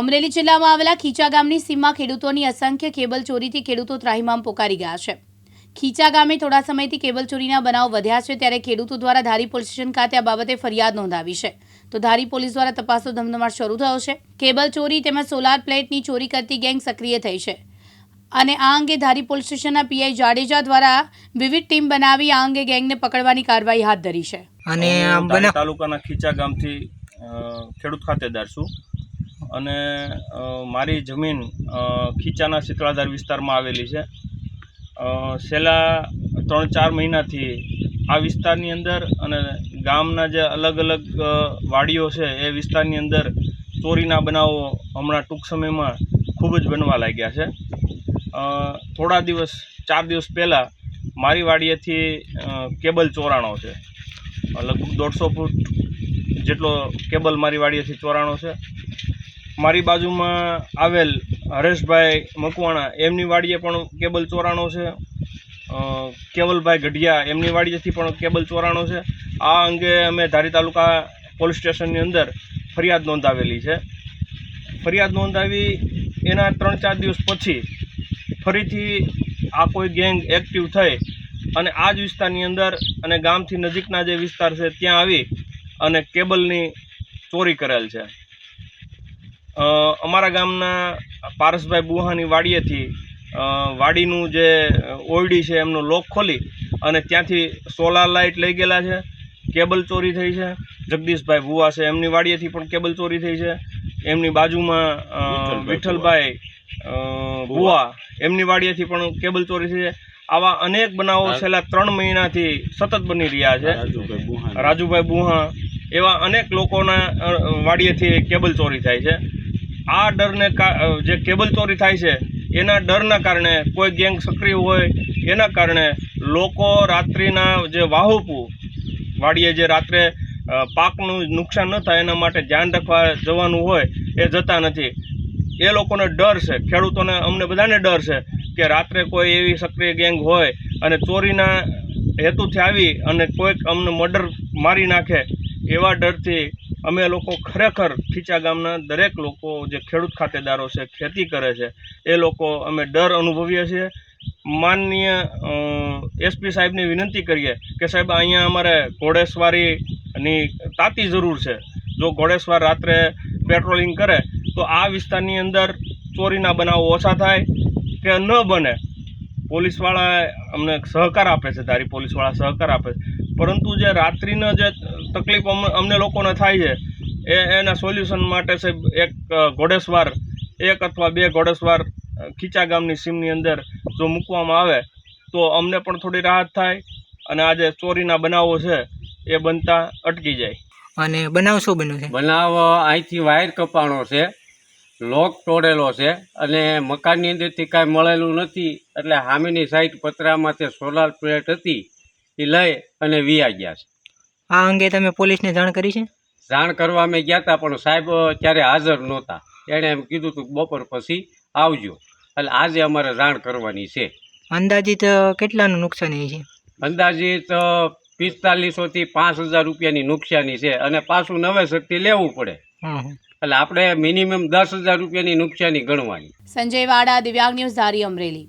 અમરેલી જિલ્લામાં આવેલા ખીચા ગામની સીમમાં ખેડૂતોની અસંખ્ય કેબલ ચોરીથી ખેડૂતો ત્રાહિમામ પોકારી ગયા છે. ખીચા ગામે થોડા સમયથી કેબલ ચોરીના બનાવ વધ્યા છે ત્યારે ખેડૂતો દ્વારા ધારી પોલીસ સ્ટેશન ખાતે આ બાબતે ફરિયાદ નોંધાવી છે. તો ધારી પોલીસ દ્વારા તપાસનો ધમધમાટ શરૂ થયો છે. કેબલ ચોરી તેમજ સોલાર પ્લેટની ચોરી કરતી ગેંગ સક્રિય થઈ છે. અને આ અંગે ધારી પોલીસ સ્ટેશનના પીઆઈ જાડેજા દ્વારા વિવિધ ટીમ બનાવી આ અંગે ગેંગને પકડવાની કાર્યવાહી હાથ ધરી છે. અને તાલુકાના ખીચા ગામથી ખેડૂત ખાતેદાર છું. અને મારી જમીન ખીચાના શીતળાધાર વિસ્તારમાં આવેલી છે. છેલ્લા ત્રણ ચાર મહિનાથી આ વિસ્તારની અંદર અને ગામના જે અલગ અલગ વાડીઓ છે, એ વિસ્તારની અંદર ચોરીના બનાવો હમણાં ટૂંક સમયમાં ખૂબ જ બનવા લાગ્યા છે. થોડા દિવસ, ચાર દિવસ પહેલાં મારી વાડીએથી કેબલ ચોરાણો છે. લગભગ દોઢસો ફૂટ જેટલો કેબલ મારી વાડીએથી ચોરાણો છે. મારી બાજુમાં આવેલ હરેશભાઈ મકવાણા, એમની વાડીએ પણ કેબલ ચોરાણો છે. કેવલભાઈ ગઢિયા, એમની વાડીએથી પણ કેબલ ચોરાણો છે. આ અંગે અમે ધારી તાલુકા પોલીસ સ્ટેશનની અંદર ફરિયાદ નોંધાવેલી છે. ફરિયાદ નોંધાવી એના ત્રણ ચાર દિવસ પછી ફરીથી આ કોઈ ગેંગ એક્ટિવ થઈ અને આ જ વિસ્તારની અંદર અને ગામથી નજીકના જે વિસ્તાર છે ત્યાં આવી અને કેબલની ચોરી કરેલ છે. અમારા ગામના પારસભાઈ બુહાની વાડીએથી વાડીનું જે ઓરડી છે એમનો લોક ખોલી અને ત્યાંથી સોલાર લાઇટ લઈ ગયેલા છે કેબલ ચોરી થઈ છે. જગદીશભાઈ ભુવા છે એમની વાડીએથી પણ કેબલ ચોરી થઈ છે. એમની બાજુમાં વિઠ્ઠલભાઈ ભુવા એમની વાડીએથી પણ કેબલ ચોરી થઈ છે. આવા અનેક બનાવો છેલ્લા ત્રણ મહિનાથી સતત બની રહ્યા છે. રાજુભાઈ બુહા એવા અનેક લોકોના વાડીએથી કેબલ ચોરી થાય છે. આ ડરને જે કેબલ ચોરી થાય છે, એના ડરના કારણે કોઈ ગેંગ સક્રિય હોય, એના કારણે લોકો રાત્રિના જે વાહુપુ, વાડીએ જે રાત્રે પાકનું નુકસાન ન થાય એના માટે ધ્યાન રાખવા જવાનું હોય, એ જતા નથી. એ લોકોને ડર છે. ખેડૂતોને, અમને બધાને ડર છે કે રાત્રે કોઈ એવી સક્રિય ગેંગ હોય અને ચોરીના હેતુથી આવી અને કોઈક અમને મર્ડર મારી નાખે એવા ડરથી અમે લોકો ખરેખર ખીચા ગામના દરેક લોકો જે ખેડૂત ખાતેદારો છે, ખેતી કરે છે, એ લોકો અમે ડર અનુભવીએ છીએ. માનનીય એસપી સાહેબની વિનંતી કરીએ કે સાહેબ, અહીંયા અમારે ઘોડેસવારીની તાતી જરૂર છે. જો ઘોડેસવાર રાત્રે પેટ્રોલિંગ કરે, તો આ વિસ્તારની અંદર ચોરીના બનાવો ઓછા થાય કે ન બને. પોલીસવાળા અમને સહકાર આપે છે, ધારી પોલીસવાળા સહકાર આપે છે. પરંતુ જે રાત્રિનો જે તકલીફ અમને અમને લોકોને થાય છે. એ એના સોલ્યુશન માટે સાહેબ એક ઘોડેસવાર એક અથવા બે ઘોડેસવાર ખીચા ગામની સીમની અંદર જો મૂકવામાં આવે તો અમને પણ થોડી રાહત થાય અને આ જે ચોરીના બનાવો છે એ બનતા અટકી જાય. અને બનાવ શું બન્યો છે? બનાવ અહીંથી વાયર કપાણો છે લોક તોડેલો છે અને મકાનની અંદરથી કાંઈ મળેલું નથી એટલે સામેની સાઈડ પતરામાં તે સોલાર પ્લેટ હતી એ લઈ અને વી ગયા છે. આ અંગે તમે પોલીસને જાણ કરી છે? જાણ કરવા અમે ગયા હતા પણ સાહેબ ત્યારે હાજર નહોતા. એણે એમ કીધું હતું બપોર પછી આવજો. એટલે આજે અમારે જાણ કરવાની છે. અંદાજિત કેટલાનું નુકસાની છે? અંદાજિત પિસ્તાલીસોથી પાંચ હજાર રૂપિયાની નુકસાની છે અને પાછું નવેસરથી લેવું પડે. એટલે આપણે મિનિમમ દસ હજાર રૂપિયાની નુકસાની ગણવાની. સંજય વાડા દિવ્યાંગ ન્યૂઝ ધારી અમરેલી.